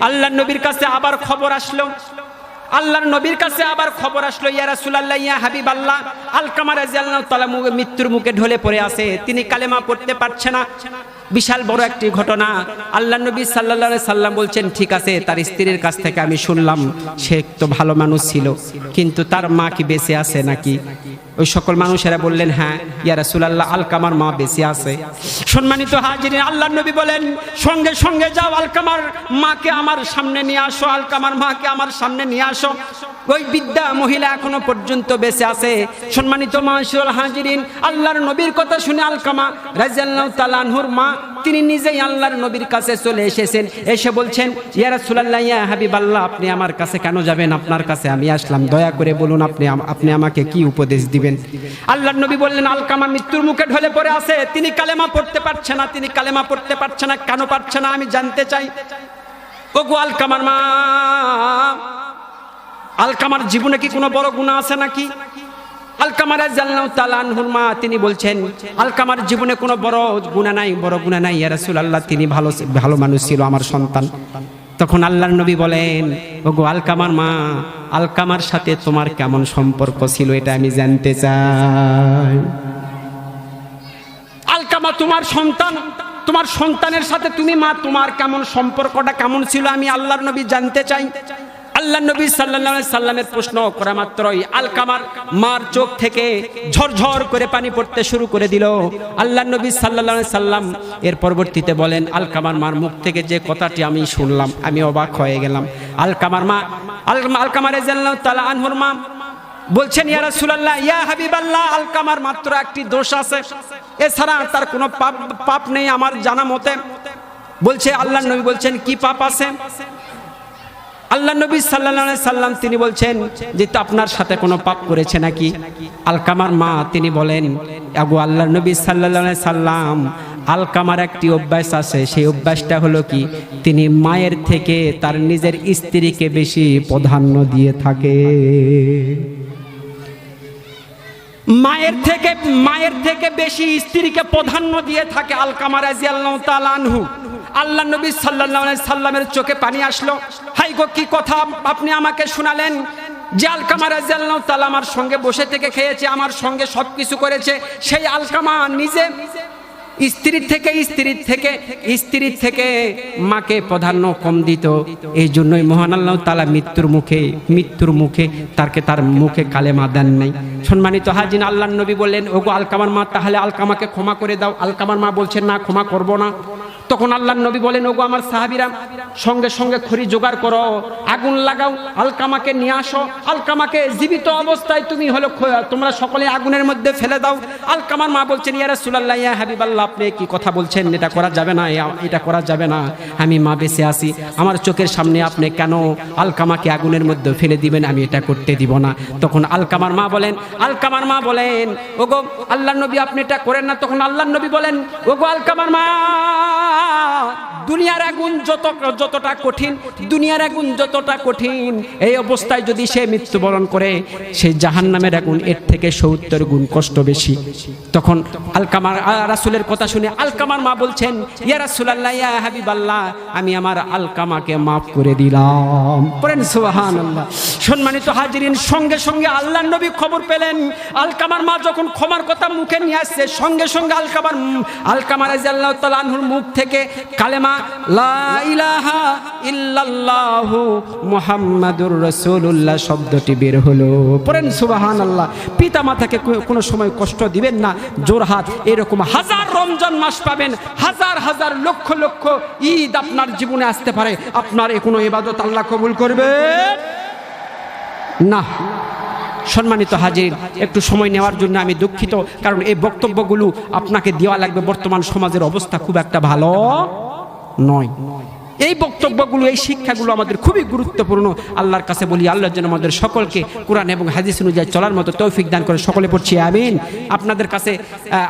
আল্লাহ নবীর কাছে আবার খবর আসলো। আল্লাহর নবীর কাছে আবার খবর আসলো, ইয়া রাসূলুল্লাহ, ইয়া হাবিব আল্লাহ আলকামা রাদিয়াল্লাহু তাআলা মৃত্যুর মুখে ঢলে পড়ে আছে। তিনি কালেমা পড়তে পারছে না। বিশাল বড় একটি ঘটনা। আল্লাহ নবী আলাইহি সাল্লাম বলছেন, ঠিক আছে, তার স্ত্রীর কাছ থেকে আমি শুনলাম, সে তো ভালো মানুষ ছিল। কিন্তু তার মা কি বেঁচে আছে নাকি? ওই সকল মানুষেরা বললেন হ্যাঁ ইয়া রাসূলুল্লাহ, আলকামার মা বেঁচে আছে। সম্মানিত হাজিরিন আল্লাহ নবী বলেন, সঙ্গে সঙ্গে যাও আলকামার মাকে আমার সামনে নিয়ে আসো, আলকামার মাকে আমার সামনে নিয়ে আসো। ওই বিদ্যা মহিলা এখনও পর্যন্ত বেঁচে আছে। সম্মানিত মাসুল হাজিরিন, আল্লাহর নবীর কথা শুনে আলকামা রাজিয়াল্লাহু তাআলা আনহুর মা তিনি নিজেই আল্লাহর নবীর কাছে চলে এসেছেন। এসে বলছেন, ইয়া রাসূলুল্লাহ, ইয়া হাবিবাল্লাহ, আপনি আমার কাছে কেন যাবেন? আপনার কাছে আমি আসলাম। দয়া করে বলুন, আপনি আপনি আমাকে কি উপদেশ দিবেন? আল্লাহর নবী বললেন, আলকামা মৃত্যুর মুখে ঢলে পড়ে আছে। তিনি কালেমা পড়তে পারছে না, তিনি কালেমা পড়তে পারছে না। কেন পারছে না, আমি জানতে চাই। ও গো আলকামার মা, আলকামার জীবনে কি কোনো বড় গুণা আছে নাকি? আলকামার মা, তিনি বলছেন আলকামার জীবনে কোনো বড় গুণা নাই, বড় গুণা নাই। ইয়া রাসূলুল্লাহ, তিনি ভালো ভালো মানুষ ছিল আমার সন্তান। তখন আল্লাহর নবী বলেন, ওগো আলকামার মা আলকামার সাথে তোমার কেমন সম্পর্ক ছিল এটা আমি জানতে চাই। আলকামা তোমার সন্তান, তোমার সন্তানের সাথে তুমি মা, তোমার কেমন সম্পর্কটা কেমন ছিল আমি আল্লাহর নবী জানতে চাই। আল্লাহ নবী আলাইহি সাল্লামের প্রশ্ন করা মাত্রই আলকামার মার চোখ থেকে ঝরঝর করে পানি পড়তে শুরু করে দিল। আল্লাহ নবী আলাইহি সাল্লাম এর পরবর্তীতে বলেন, আলকামার মার মুখ থেকে যে কথাটি আমি শুনলাম, আমি অবাক হয়ে গেলাম। আলকামার মা, আল- আলকামার রাদিয়াল্লাহু তাআলা আনহুর মা বলছেন, ইয়া রাসূলুল্লাহ, ইয়া হাবিবাল্লাহ, আলকামার মাত্র একটি দোষ আছে। এছাড়া তার কোনো পাপ পাপ নেই আমার জানা মতে। বলছে, আল্লাহ নবী বলছেন, কি পাপ আছে? আল্লাহ নবী আলাইহি সাল্লাম তিনি বলছেন যে তো আপনার সাথে কোনো পাপ করেছে নাকি? আলকামার মা তিনি বলেন, আগু আল্লাহ নবী আলাইহি সাল্লাম আলকামার একটি অভ্যাস আছে। সেই অভ্যাসটা হলো কি? তিনি মায়ের থেকে তার নিজের স্ত্রীকে বেশি প্রাধান্য দিয়ে থাকে। মায়ের থেকে মায়ের থেকে বেশি স্ত্রীকে প্রাধান্য দিয়ে থাকে আলকামা রাজিয়াল্লাহু তাআলা আনহু। আল্লাহ নবী আলাইহি সাল্লামের চোখে পানি আসলো। হাই গো, কি কথা আপনি আমাকে শোনালেন? যে আলকামা আমার সঙ্গে বসে থেকে খেয়েছে, আমার সঙ্গে সব কিছু করেছে। সেই আলকামা নিজে স্ত্রীর থেকে স্ত্রীর থেকে স্ত্রীর থেকে মাকে প্রাধান্য কম দিত। এই জন্যই মহান আল্লাহ তালা মৃত্যুর মুখে মৃত্যুর মুখে তারকে তার মুখে কালেমা দেন নাই। সম্মানিত হাজিন আল্লাহ নবী বললেন, ওগো আলকামার মা, তাহলে আলকামাকে ক্ষমা করে দাও। আলকামার মা বলছেন না, ক্ষমা করব না। তখন আল্লাহ নবী বলেন ওগো আমার সাহাবিরা সঙ্গে সঙ্গে খড়ি জোগাড় করো, আগুন লাগাও, আলকামাকে নিয়ে আসো, আলকামাকে জীবিত অবস্থায় তুমি হলো তোমরা সকলে আগুনের মধ্যে ফেলে দাও। আলকামার মা বলছেন, ইয়া রাসূলুল্লাহ, ইয়া হাবিবাল্লাহ, আপনি কি কথা বলছেন? এটা করা যাবে না এটা করা যাবে না। আমি মা বেঁচে আছি, আমার চোখের সামনে আপনি কেন আলকামাকে আগুনের মধ্যে ফেলে দিবেন? আমি এটা করতে দিব না। তখন আলকামার মা বলেন, আলকামার মা বলেন, ওগো আল্লাহ নবী আপনি এটা করেন না। তখন আল্লাহ নবী বলেন, ওগো, আলকামার মা, দুনিয়ার আগুন যত যতটা কঠিন, দুনিয়ার আগুন যতটা কঠিন, এই অবস্থায় যদি সে মৃত্যুবরণ করে সেই জাহান নামের আগুন এর থেকে সত্তর গুণ কষ্ট বেশি। তখন আলকামার রাসূলের কথা শুনে আলকামার মা বলছেন, ইয়া রাসূলুল্লাহ, ইয়া হাবিবাল্লাহ, আমি আমার আলকামাকে মাফ করে দিলাম। পড়েন সুবহানাল্লাহ। সম্মানিত হাজিরিন, সঙ্গে সঙ্গে আল্লাহ নবী খবর পেলেন। আলকামার মা যখন ক্ষমার কথা মুখে নিয়ে আসছে, সঙ্গে সঙ্গে আলকামার আলকামার রাদিয়াল্লাহু তাআলা আনহুর মুখ থেকে কালেমা, লা ইলাহা ইল্লাল্লাহু বের হলো। কোনো সময় কষ্ট দিবেন না জোরহাট এরকম হাজার রমজান মাস পাবেন, হাজার হাজার লক্ষ লক্ষ ঈদ আপনার জীবনে আসতে পারে। আপনার এ কোনো ইবাদত আল্লাহ কবুল করবে? না। সম্মানিত হাজির, একটু সময় নেওয়ার জন্য আমি দুঃখিত, কারণ এই বক্তব্যগুলো আপনাকে দেওয়া লাগবে বর্তমান সমাজের অবস্থা খুব একটা ভালো নয়। এই বক্তব্যগুলো, এই শিক্ষাগুলো আমাদের খুবই গুরুত্বপূর্ণ। আল্লাহর কাছে বলি আল্লাহর জন্য আমাদের সকলকে কোরআন এবং হাদিস অনুযায়ী চলার মতো তৌফিক দান করে সকলে পড়ছি, আমিন। আপনাদের কাছে